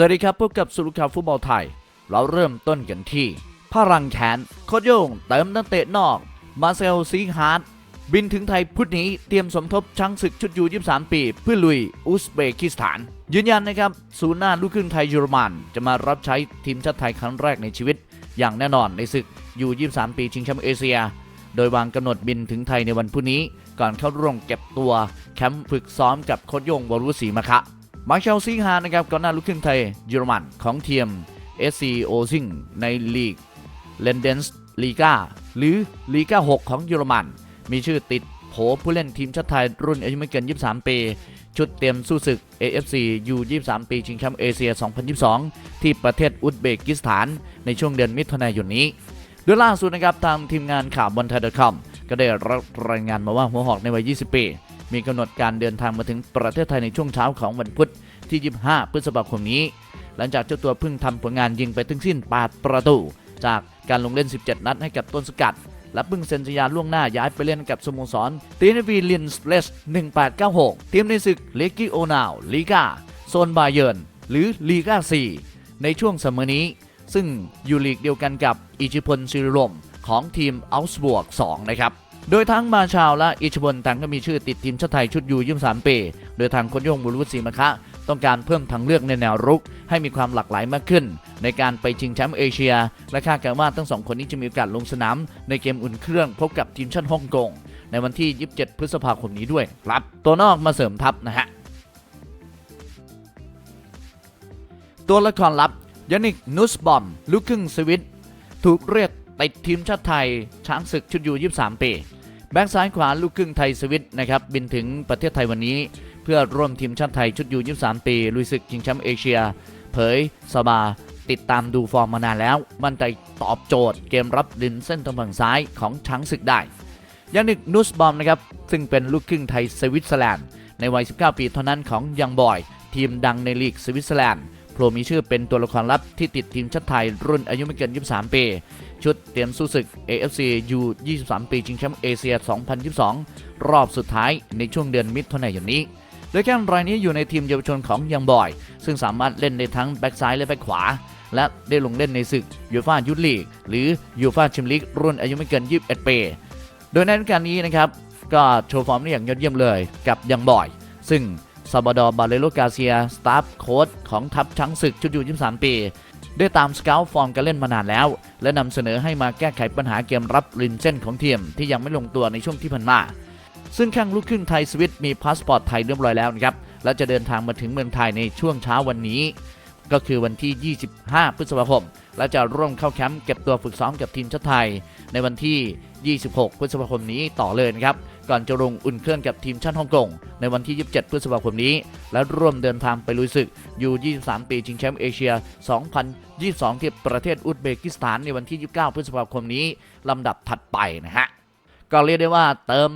สวัสดีครับพบกับสุรุข่าวฟุตบอลไทย เราเริ่มต้นกันที่ พลังแขนโคโยงเติมนักเตะนอก มาเซลซีฮาร์ดบินถึงไทยพุธนี้เตรียมสมทบช้างศึกชุดยู23 ปี เพื่อลุยอุซเบกิสถาน ยืนยันนะครับศูนย์หน้าลูกครึ่งไทยเยอรมัน จะมารับใช้ทีมชาติไทยครั้งแรกในชีวิต อย่างแน่นอนในศึกยู23 ปีชิงแชมป์เอเชีย โดยวางกำหนดบินถึงไทยในวันพรุ่งนี้ ก่อนเข้าร่วมเก็บตัวแคมป์ฝึกซ้อมกับโคโยงวรุษศรีมะคะ มาเชลซิงฮานะครับกองหน้าลูกครึ่งไทยเยอรมันของทีม SC o อซิงในลีกเลนเดนส์ลีกาหรือลีกา6 ของเยอรมัน มีชื่อติดโผผู้เล่นทีมชาติไทยรุ่นอายุไม่เกิน 23 ปี ชุดเตรียมสู้ศึก AFC U23 ปีชิงแชมป์เอเชีย 2022 ที่ประเทศอุซเบกิสถานในช่วงเดือนมิถุนายนนี้โดยล่าสุดนะครับทางทีมงานข่าวบอลไทยดอทคอมก็ได้รับรายงานมาว่าหัวหอกในวัย 20 ปี มีกำหนดการเดินทางมาถึงประเทศไทยในช่วงเช้าของวันพุธที่ 25 พฤษภาคมนี้ หลังจากเจ้าตัวเพิ่งทำผลงานยิงไปทั้งสิ้น8ประตู จากการลงเล่น 17 นัดให้กับต้นสกัด และเพิ่งเซ็นสัญญาล่วงหน้าย้ายไปเล่นกับสโมสรตีนวีลินสเลส1896 ทีมในศึกเลกิโอนาวลีกาโซนบาเยิร์นหรือลีกา4ในช่วงเสมอนี้ ซึ่งอยู่ลีกเดียวกันกับอิจิพลซิริลมของทีมอัลส์บวก2นะครับ โดยทั้งมาชาวและอิชิพลต่างก็มีชื่อติดทีมชาติไทยชุดยู23ปี โดยทางโคนโยงบุรุษศรีมะคะ ต้องการเพิ่มทางเลือกในแนวรุก ให้มีความหลากหลายมากขึ้น ในการไปชิงแชมป์เอเชีย และคาดการว่าทั้งสองคนนี้จะมีโอกาสลงสนาม ในเกมอุ่นเครื่องพบกับทีมชาติฮ่องกงในวันที่ 27 พฤษภาคมนี้ด้วยครับ ตัวนอกมาเสริมทัพนะฮะ ตัวละครลับยานิกนุสบอมลูกครึ่งสวิตถูกเรียกติดทีมชาติไทย ช้างศึกชุดยู23 ปี แบ็กซ้ายขวาลูกครึ่งไทยสวิตนะครับบินถึงประเทศไทยวันนี้ เพื่อร่วมทีมชาติไทยชุดยู23ปีลุยศึกชิงแชมป์เอเชีย เผยสบาติดตามดูฟอร์มมานานแล้ว มั่นใจตอบโจทย์เกมรับดินเส้นทางฝั่งซ้ายของช้างศึกได้ยานิกนุสบอมนะครับซึ่งเป็นลูกครึ่งไทยสวิตเซอร์แลนด์ในวัย 19 ปีเท่านั้นของยังบอย ทีมดังในลีกสวิตเซอร์แลนด์ ผล่มีชื่อเป็นตัวละครลับที่ติดทีมชาติไทยรุ่นอายุไม่เกิน 23 ปี ชุดเตรียมสู้ศึก AFC U 23 ปีชิงแชมป์เอเชีย 2022 รอบสุดท้ายในช่วงเดือนมิถุนายนนี้ โดยแข้งรายนี้อยู่ในทีมเยาวชนของยังบอย ซึ่งสามารถเล่นได้ทั้งแบ็กซ้ายและแบ็กขวา และได้ลงเล่นในศึกยูฟ่ายุทธลีก หรือยูฟ่าแชมเปี้ยนลีกรุ่นอายุไม่เกิน 21 ปี โดยในฤดูกาลนี้นะครับก็โชว์ฟอร์มได้อย่างยอดเยี่ยมเลยกับยังบอย ซึ่ง ซาบาดอร์บาเลโลกาเซีย สตาฟโค้ชของทัพช้างศึกชุดยู23 ปี ได้ตามสเกลฟอร์มการเล่นมานานแล้ว และนำเสนอให้มาแก้ไขปัญหาเกมรับริมเส้นของทีมที่ยังไม่ลงตัวในช่วงที่ผ่านมาซึ่งข้างลูกครึ่งไทยสวิตมีพาสปอร์ตไทยเรียบร้อยแล้วนะครับ และจะเดินทางมาถึงเมืองไทยในช่วงเช้าวันนี้ ก็คือวันที่ 25 พฤษภาคม และจะร่วมเข้าแคมป์เก็บตัวฝึกซ้อมกับทีมชาติไทย ในวันที่ 26 พฤษภาคมนี้ต่อเลยนะครับ ก่อนจะลงอุ่นเครื่องกับทีมชาติฮ่องกงในวันที่ 27 พฤษภาคมนี้ และร่วมเดินทางไปลุยศึกยู23 ปีชิงแชมป์เอเชีย 2022 ที่ประเทศอุซเบกิสถานในวันที่ 29 พฤษภาคมนี้ลำดับถัดไปนะฮะก็เรียกได้ว่าเติม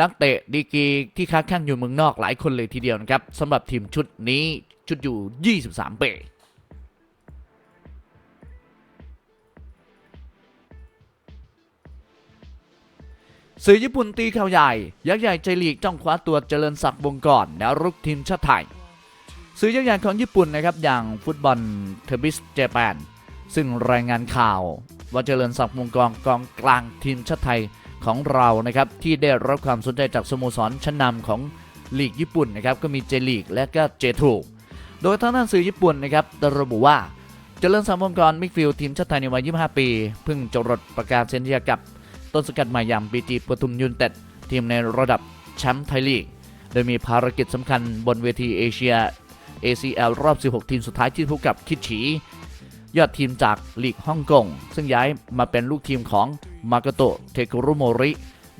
นักเตะดีกีที่ค้าแข่งอยู่เมืองนอกหลายคนเลยทีเดียวนะครับสำหรับทีมชุดนี้ชุดอยู่ 23 ปี สื่อญี่ปุ่นตีข่าวใหญ่ ยักษ์ใหญ่ใจลีกจ้องคว้าตัวเจริญศักดิ์วงกรแนวรุกทีมชาติไทย สื่อยักษ์ใหญ่ของญี่ปุ่นนะครับอย่างฟุตบอลเทอร์บิสเจแปนซึ่งรายงานข่าวว่าเจริญศักดิ์วงกรกองกลางทีมชาติไทยของเรานะครับที่ได้รับความสนใจจากสโมสรชั้นนำของลีกญี่ปุ่นนะครับก็มีเจลีกและก็เจทูโดยทางด้านสื่อญี่ปุ่นนะครับระบุว่าเจริญสังวงกรมิดฟิลทีมชาติไทยในวัย 25 ปี เพิ่งจรดประกาศเซ็นสัญญากับ ต้นสกัดใหม่อย่างบีจีปทุมยูนเต็ดทีมในระดับแชมป์ไทยลีก โดยมีภารกิจสำคัญบนเวทีเอเชีย ACL รอบ 16 ทีมสุดท้ายที่พบกับคิดฉียอดทีมจากลีกฮ่องกง ซึ่งย้ายมาเป็นลูกทีมของมาโกโตะเทกุรุโมริ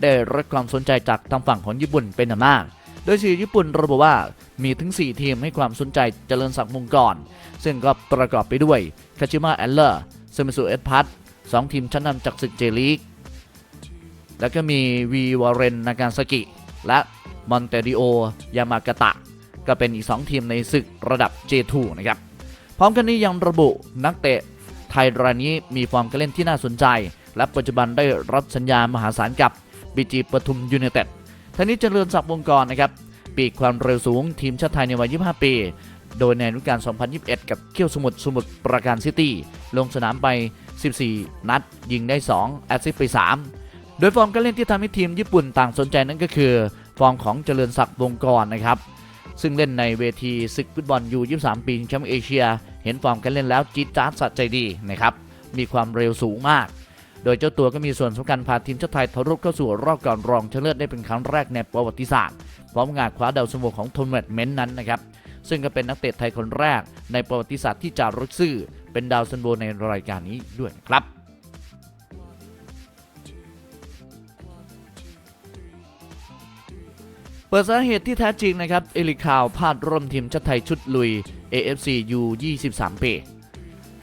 ได้รับความสนใจจากทางฝั่งของญี่ปุ่นเป็นอย่างมาก โดยสื่อญี่ปุ่นระบุว่ามีถึง 4 ทีมให้ความสนใจเจริญศักดิ์วงกรซึ่งก็ประกอบไปด้วยคาชิมะแอนเลอร์เซมิสุเอสพัทสองทีมชั้นนำจากศึกเจลีก แล้วก็มีวีวาเรนนากาซากิ และมอนเตดิโอยามากาตะ ก็เป็นอีก 2 ทีมในศึกระดับ J2 นะครับ พร้อมกันนี้ยังระบุนักเตะไทยรายนี้มีฟอร์มการเล่นที่น่าสนใจ และปัจจุบันได้รับสัญญามหาศาลกับบีจีปทุมยูไนเต็ดท่านี้เจริญศักดิ์วงกรนะครับ ปีกความเร็วสูงทีมชาติไทยในวัย 25 ปี โดยในฤดูกาล 2021 กับเขี้ยวสมุทรสมุทรปราการซิตี้ ลงสนามไป 14 นัด ยิงได้ 2 แอสซิสต์ไป 3 โดยฟอร์มการเล่นที่ทำให้ทีมญี่ปุ่นต่างสนใจนั่นก็คือ ฟอร์มของเจริญศักดิ์วงกรนะครับ ซึ่งเล่นในเวทีศึกฟุตบอลยู23 ปีชิงแชมป์เอเชีย เห็นฟอร์มการเล่นแล้วจี๊ดจ๊าดสะใจดีนะครับ มีความเร็วสูงมาก โดยเจ้าตัวก็มีส่วนสำคัญพาทีมชาติไทยทะลุเข้าสู่รอบก่อนรองชนะเลิศได้เป็นครั้งแรกในประวัติศาสตร์ พร้อมงานคว้าดาวซันโวของโทนเมตเมนต์นั้นนะครับ ซึ่งก็เป็นนักเตะไทยคนแรกในประวัติศาสตร์ที่จะรึกซื่อเป็นดาวซันโวในรายการนี้ด้วยครับ ปิดสาเหตุที่แท้จริงนะครับ เอลิคาวพลาดร่วมทีมชาติไทยชุดลุย AFC U 23 ปี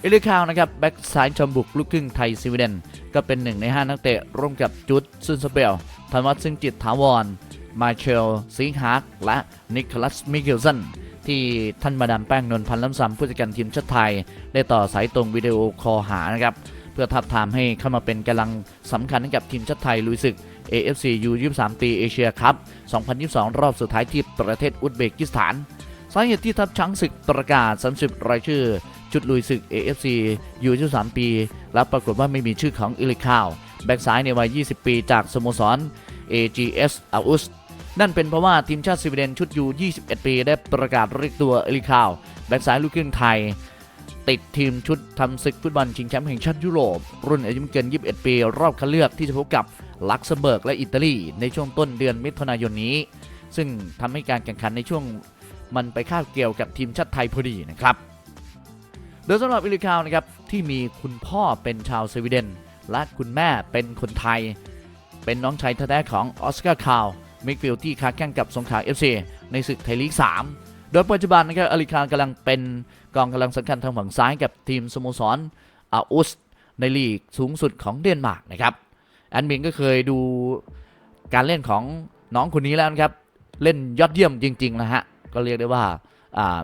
เอลิคาวนะครับแบ็กซ้ายจอมบุกลูกครึ่งไทยสวีเดน ก็เป็นหนึ่งใน 5 นักเตะร่วมกับจุดซุนสเปลธนวัฒน์ซึ่งจิตถาวร มาเชลซิงฮาร์กและนิโคลัสมิเกลสันที่ท่านมาดามแป้งนนท์พันธ์ล้ำซ้ำผู้จัดการทีมชาติไทย ได้ต่อสายตรงวิดีโอคอลหานะครับ เพื่อทับทามให้เข้ามาเป็นกำลังสำคัญให้กับทีมชาติไทยลุยศึก AFC U 23ปีเอเชียคัพ2022 รอบสุดท้ายที่ประเทศอุซเบกิสถาน สาเหตุที่ทัพช้างศึกประกาศ 30 รายชื่อชุดลุยศึก AFC U 23 ปี แล้วปรากฏว่าไม่มีชื่อของอิลิคาว แบ็กซ้ายในวัย 20 ปีจากสโมสร AGS a u s นั่นเป็นเพราะว่าทีมชาติสวีเดนชุดยู21 ปี ได้ประกาศเรียกตัวอิลิคาว แบ็กซ้ายลูกครึ่งไทย ติดทีมชุดทำศึกฟุตบอลชิงแชมป์แห่งชาติยุโรป รุ่นอายุไม่เกิน 21 ปี รอบคัดเลือกที่จะพบกับลักเซมเบิร์กและอิตาลี ในช่วงต้นเดือนมิถุนายนนี้ ซึ่งทำให้การแข่งขันในช่วงมันไปคาบเกี่ยวกับทีมชาติไทยพอดีนะครับ โดยสำหรับอิลิคาวนะครับที่มีคุณพ่อเป็นชาวสวีเดน และคุณแม่เป็นคนไทย เป็นน้องชายแท้ๆของออสการ์คาวมิกฟิลที่ค้าแข่งกับสงขลาเอฟซีในศึกไทยลีก 3 โดยปัจจุบันนะครับอลิคาวกำลังเป็นกองกำลังสำคัญทางฝั่งซ้ายกับทีมสโมสรอาอุสในลีกสูงสุดของเดนมาร์กนะครับแอนมินก็เคยดูการเล่นของน้องคนนี้แล้วนะครับ เล่นยอดเยี่ยมจริง ๆ นะฮะ ก็เรียกได้ว่าอ่า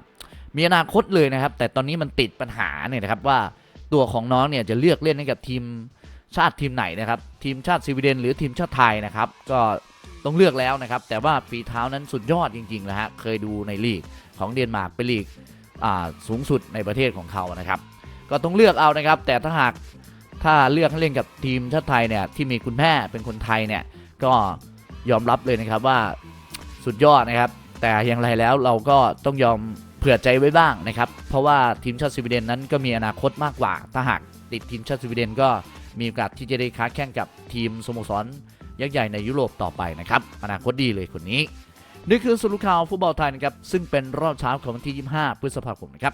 มีอนาคตเลยนะครับ แต่ตอนนี้มันติดปัญหาเนี่ยนะครับว่าตัวของน้องเนี่ยจะเลือกเล่นให้กับทีมชาติทีมไหนนะครับ ทีมชาติสวีเดนหรือทีมชาติไทยนะครับ ก็ ต้องเลือกแล้วนะครับ แต่ว่าฝีเท้านั้นสุดยอดจริงๆนะฮะเคยดูในลีกของเดนมาร์กเป็นลีกสูงสุดในประเทศของเขานะครับ ก็ต้องเลือกเอานะครับ แต่ถ้าหากถ้าเลือกให้เล่นกับทีมชาติไทยเนี่ยที่มีคุณแม่เป็นคนไทยเนี่ยก็ยอมรับเลยนะครับว่าสุดยอดนะครับ แต่อย่างไรแล้วเราก็ต้องยอมเผื่อใจไว้บ้างนะครับ เพราะว่าทีมชาติสวีเดนนั้นก็มีอนาคตมากกว่า ถ้าหากติดทีมชาติสวีเดนก็มีโอกาสที่จะได้ค้าแข่งกับทีมสโมสร ยักษ์ใหญ่ในยุโรปต่อไปนะครับอนาคตดีเลยคนนี้นี่คือสรุปข่าวฟุตบอลไทยนะครับซึ่งเป็นรอบเช้าของวันที่ 25 พฤษภาคมนะครับ